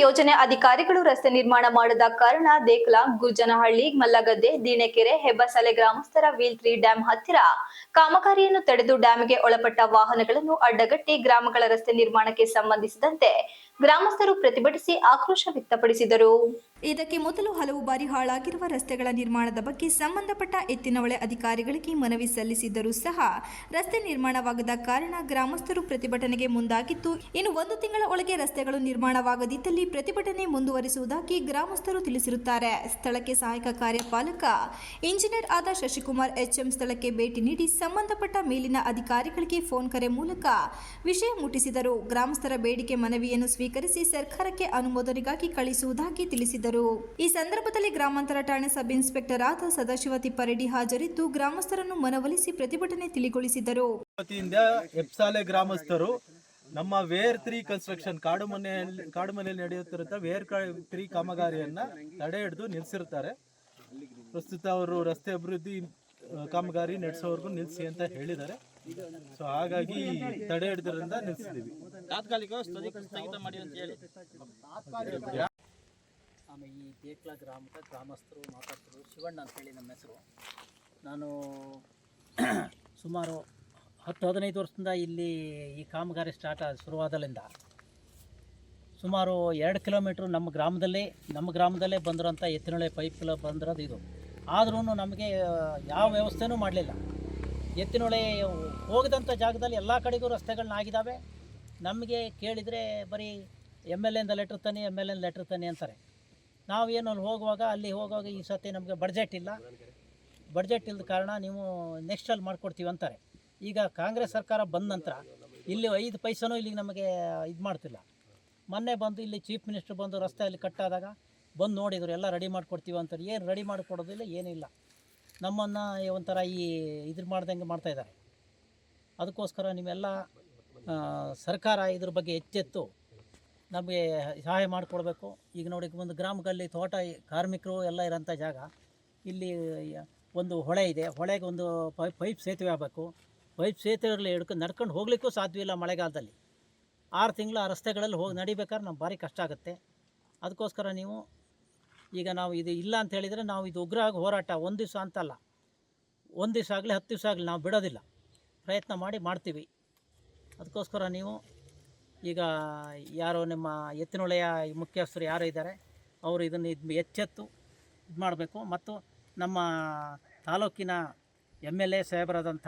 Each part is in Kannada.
ಯೋಜನೆ ಅಧಿಕಾರಿಗಳು ರಸ್ತೆ ನಿರ್ಮಾಣ ಮಾಡದ ಕಾರಣ ದೇಕ್ಲಾ ಗುರ್ಜನಹಳ್ಳಿ ಮಲ್ಲಗದ್ದೆ, ದೀಣೆಕೆರೆ ಹೆಬ್ಬಸಲೆ ಗ್ರಾಮಸ್ಥರ ವೀಲ್ ತ್ರೀ ಡ್ಯಾಂ ಹತ್ತಿರ ಕಾಮಗಾರಿಯನ್ನು ತಡೆದು ಡ್ಯಾಂಗೆ ಒಳಪಟ್ಟ ವಾಹನಗಳನ್ನು ಅಡ್ಡಗಟ್ಟಿ ಗ್ರಾಮಗಳ ರಸ್ತೆ ನಿರ್ಮಾಣಕ್ಕೆ ಸಂಬಂಧಿಸಿದಂತೆ ಗ್ರಾಮಸ್ಥರು ಪ್ರತಿಭಟಿಸಿ ಆಕ್ರೋಶ ವ್ಯಕ್ತಪಡಿಸಿದರು. ಇದಕ್ಕೆ ಮೊದಲು ಹಲವು ಬಾರಿ ಹಾಳಾಗಿರುವ ರಸ್ತೆಗಳ ನಿರ್ಮಾಣದ ಬಗ್ಗೆ ಸಂಬಂಧಪಟ್ಟ ಎತ್ತಿನವಳೆ ಅಧಿಕಾರಿಗಳಿಗೆ ಮನವಿ ಸಲ್ಲಿಸಿದ್ದರೂ ಸಹ ರಸ್ತೆ ನಿರ್ಮಾಣವಾಗದ ಕಾರಣ ಗ್ರಾಮಸ್ಥರು ಪ್ರತಿಭಟನೆಗೆ ಮುಂದಾಗಿದ್ದು, ಇನ್ನು ಒಂದು ತಿಂಗಳ ಒಳಗೆ ರಸ್ತೆಗಳು ನಿರ್ಮಾಣವಾಗದಿದ್ದಲ್ಲಿ ಪ್ರತಿಭಟನೆ ಮುಂದುವರಿಸುವುದಾಗಿ ಗ್ರಾಮಸ್ಥರು ತಿಳಿಸಿರುತ್ತಾರೆ. ಸ್ಥಳಕ್ಕೆ ಸಹಾಯಕ ಕಾರ್ಯಪಾಲಕ ಇಂಜಿನಿಯರ್ ಆದ ಶಶಿಕುಮಾರ್ ಎಚ್ಎಂ ಸ್ಥಳಕ್ಕೆ ಭೇಟಿ ನೀಡಿ ಸಂಬಂಧಪಟ್ಟ ಮೇಲಿನ ಅಧಿಕಾರಿಗಳಿಗೆ ಫೋನ್ ಕರೆ ಮೂಲಕ ವಿಷಯ ಮುಟ್ಟಿಸಿದರು. ಗ್ರಾಮಸ್ಥರ ಬೇಡಿಕೆ ಮನವಿಯನ್ನು ಸ್ವೀಕರಿಸಿ ಸರ್ಕಾರಕ್ಕೆ ಅನುಮೋದನೆಗಾಗಿ ಕಳಿಸುವುದಾಗಿ ತಿಳಿಸಿದರು. ಈ ಸಂದರ್ಭದಲ್ಲಿ ಗ್ರಾಮಾಂತರ ಠಾಣೆ ಸಬ್ ಇನ್ಸ್ಪೆಕ್ಟರ್ ಆದ ಸದಾಶಿವ ತಿಪ್ಪಾರೆಡ್ಡಿ ಹಾಜರಿದ್ದು ಗ್ರಾಮಸ್ಥರನ್ನು ಮನವೊಲಿಸಿ ಪ್ರತಿಭಟನೆ ತಿಳಿಗೊಳಿಸಿದರು. ವತಿಯಿಂದ ಎಪ್ಸಾಲೆ ಗ್ರಾಮಸ್ಥರು ನಮ್ಮ ವೇರ್ ತ್ರೀ ಕನ್ಸ್ಟ್ರಕ್ಷನ್ ಕಾಡು ಮನೆಯಲ್ಲಿ ಕಾಡು ಮನೆಯಲ್ಲಿ ನಡೆಯುತ್ತಿರುವ ವೇರ್ ತ್ರೀ ಕಾಮಗಾರಿಯನ್ನ ತಡೆ ಹಿಡಿದು ನಿಲ್ಲಿಸಿರ್ತಾರೆ ಪ್ರಸ್ತುತ ಅವರು ರಸ್ತೆ ಅಭಿವೃದ್ಧಿ ಕಾಮಗಾರಿ ನಡೆಸೋವರೆಗೂ ನಿಲ್ಲಿಸಿ ಅಂತ ಹೇಳಿದ್ದಾರೆ. ಸೊ ಹಾಗಾಗಿ ತಡೆ ಹಿಡಿದ್ರಿಂದ ನಿಲ್ಲಿಸಿದ್ದೀವಿ ತಾತ್ಕಾಲಿಕ ಸ್ಥಗಿತ ಸ್ಥಗಿತ ಮಾಡಿ ಅಂತ ಹೇಳಿ. ಆಮೇಲೆ ಈ ದೇಕ್ಲ ಗ್ರಾಮದ ಗ್ರಾಮಸ್ಥರು ಮಾತಾಡ್ತಿದ್ರು ಶಿವಣ್ಣ ಅಂತೇಳಿ ನಮ್ಮ ಹೆಸರು. ನಾನು ಸುಮಾರು ಹತ್ತು ಹದಿನೈದು ವರ್ಷದಿಂದ ಇಲ್ಲಿ ಈ ಕಾಮಗಾರಿ ಸ್ಟಾರ್ಟ್ ಶುರುವಾದಲ್ಲಿಂದ ಸುಮಾರು ಎರಡು ಕಿಲೋಮೀಟ್ರ್ ನಮ್ಮ ಗ್ರಾಮದಲ್ಲೇ ನಮ್ಮ ಗ್ರಾಮದಲ್ಲೇ ಬಂದಿರೋಂಥ ಎತ್ತಿನೊಳೆ ಪೈಪ್ಗಳು ಬಂದಿರೋದು ಇದು. ಆದ್ರೂ ನಮಗೆ ಯಾವ ವ್ಯವಸ್ಥೆನೂ ಮಾಡಲಿಲ್ಲ. ಎತ್ತಿನೊಳೆ ಹೋಗದಂಥ ಜಾಗದಲ್ಲಿ ಎಲ್ಲ ಕಡೆಗೂ ರಸ್ತೆಗಳನ್ನಾಗಿದ್ದಾವೆ ನಮಗೆ ಕೇಳಿದರೆ ಬರೀ ಎಂ ಎಲ್ ಎಂದ ಲೆಟ್ರ್ ತನ್ನಿ ಎಂ ಎಲ್ ಎಂದ ಲೆಟ್ರ್ ತನ್ನಿ ಅಂತಾರೆ. ನಾವೇನು ಅಲ್ಲಿ ಹೋಗುವಾಗ ಅಲ್ಲಿ ಹೋಗುವಾಗ ಈ ಸತಿ ನಮಗೆ ಬಡ್ಜೆಟ್ ಇಲ್ಲ. ಬಡ್ಜೆಟ್ ಇಲ್ಲದ ಕಾರಣ ನೀವು ನೆಕ್ಸ್ಟ್ ಅಲ್ಲಿ ಮಾಡ್ಕೊಡ್ತೀವಿ ಅಂತಾರೆ. ಈಗ ಕಾಂಗ್ರೆಸ್ ಸರ್ಕಾರ ಬಂದ ನಂತರ ಇಲ್ಲಿ ಐದು ಪೈಸನೂ ಇಲ್ಲಿಗೆ ನಮಗೆ ಇದು ಮಾಡ್ತಿಲ್ಲ. ಮೊನ್ನೆ ಬಂದು ಇಲ್ಲಿ ಚೀಫ್ ಮಿನಿಸ್ಟರ್ ಬಂದು ರಸ್ತೆ ಅಲ್ಲಿ ಕಟ್ಟಾದಾಗ ಬಂದು ನೋಡಿದರು, ಎಲ್ಲ ರೆಡಿ ಮಾಡಿಕೊಡ್ತೀವಿ ಅಂತಾರೆ. ಏನು ರೆಡಿ ಮಾಡಿಕೊಡೋದಿಲ್ಲ, ಏನಿಲ್ಲ. ನಮ್ಮನ್ನು ಒಂಥರ ಈ ಇದ್ರ ಮಾಡ್ದಂಗೆ ಮಾಡ್ತಾಯಿದ್ದಾರೆ ಅದಕ್ಕೋಸ್ಕರ ನೀವೆಲ್ಲ ಸರ್ಕಾರ ಇದ್ರ ಬಗ್ಗೆ ಎಚ್ಚೆತ್ತು. ನಮಗೆ ಸಹಾಯ ಮಾಡಿಕೊಡ್ಬೇಕು. ಈಗ ನೋಡಿ ಒಂದು ಗ್ರಾಮದಲ್ಲಿ ತೋಟ, ಕಾರ್ಮಿಕರು ಎಲ್ಲ ಇರೋಂಥ ಜಾಗ. ಇಲ್ಲಿ ಒಂದು ಹೊಳೆ ಇದೆ. ಹೊಳೆಗೆ ಒಂದು ಪೈಪ್ ಪೈಪ್ ಸೇತುವೆ ಆಗಬೇಕು. ಪೈಪ್ ಸೇತುವೆಗಳಲ್ಲಿ ಹಿಡ್ಕೊಂಡು ನಡ್ಕೊಂಡು ಹೋಗ್ಲಿಕ್ಕೂ ಸಾಧ್ಯವಿಲ್ಲ ಮಳೆಗಾಲದಲ್ಲಿ. ಆರು ತಿಂಗಳು ಆ ರಸ್ತೆಗಳಲ್ಲಿ ಹೋಗಿ ನಡಿಬೇಕಾದ್ರೆ ನಮ್ಗೆ ಭಾರಿ ಕಷ್ಟ ಆಗುತ್ತೆ. ಅದಕ್ಕೋಸ್ಕರ ನೀವು, ಈಗ ನಾವು ಇದು ಇಲ್ಲ ಅಂತ ಹೇಳಿದರೆ ನಾವು ಇದು ಉಗ್ರ ಆಗಿ ಹೋರಾಟ. ಒಂದು ದಿವಸ ಅಂತಲ್ಲ ಒಂದು ದಿವಸ ಆಗಲಿ, ಹತ್ತು ದಿವಸ ಆಗಲಿ ನಾವು ಬಿಡೋದಿಲ್ಲ. ಪ್ರಯತ್ನ ಮಾಡಿ ಮಾಡ್ತೀವಿ. ಅದಕ್ಕೋಸ್ಕರ ನೀವು ಈಗ ಯಾರೋ ನಿಮ್ಮ ಎತ್ತಿನೊಳೆಯ ಮುಖ್ಯಸ್ಥರು ಯಾರು ಇದ್ದಾರೆ, ಅವರು ಇದನ್ನು ಇದು ಎಚ್ಚೆತ್ತು ಇದು ಮಾಡಬೇಕು. ಮತ್ತು ನಮ್ಮ ತಾಲೂಕಿನ ಎಂ ಎಲ್ ಎ ಸಾಹೇಬರಾದಂಥ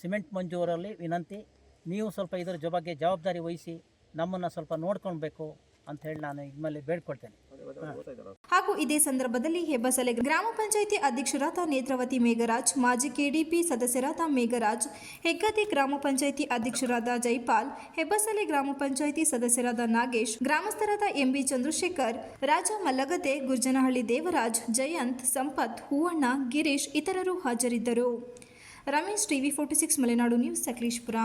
ಸಿಮೆಂಟ್ ಮಂಜೂರಲ್ಲಿ ವಿನಂತಿ, ನೀವು ಸ್ವಲ್ಪ ಇದರ ಬಗ್ಗೆ ಜವಾಬ್ದಾರಿ ವಹಿಸಿ ನಮ್ಮನ್ನು ಸ್ವಲ್ಪ ನೋಡ್ಕೊಳ್ಬೇಕು. ಅಂತ ಹೇಳಿ ನಾನು ಇದ್ಮೇಲೆ ಬೇಡ್ಕೊಳ್ತೇನೆ. ಹಾಗೂ ಇದೇ ಸಂದರ್ಭದಲ್ಲಿ ಹೆಬ್ಬಸಲೆ ಗ್ರಾಮ ಪಂಚಾಯಿತಿ ಅಧ್ಯಕ್ಷರಾದ ನೇತ್ರಾವತಿ ಮೇಘರಾಜ್, ಮಾಜಿ ಕೆಡಿಪಿ ಸದಸ್ಯರಾದ ಮೇಘರಾಜ್ ಹೆಗ್ಗದೆ ಗ್ರಾಮ ಪಂಚಾಯಿತಿ ಅಧ್ಯಕ್ಷರಾದ ಜೈಪಾಲ್ ಹೆಬ್ಬಸಲೆ ಗ್ರಾಮ ಪಂಚಾಯಿತಿ ಸದಸ್ಯರಾದ ನಾಗೇಶ್, ಗ್ರಾಮಸ್ಥರಾದ ಎಂಬಿ ಚಂದ್ರಶೇಖರ್, ರಾಜ ಮಲ್ಲಗದ್ದೆ, ಗುರ್ಜನಹಳ್ಳಿ ದೇವರಾಜ್, ಜಯಂತ್, ಸಂಪತ್, ಹೂವಣ್ಣ, ಗಿರೀಶ್ ಇತರರು ಹಾಜರಿದ್ದರು. Ramesh TV forty six Malenadu news Sakleshpur.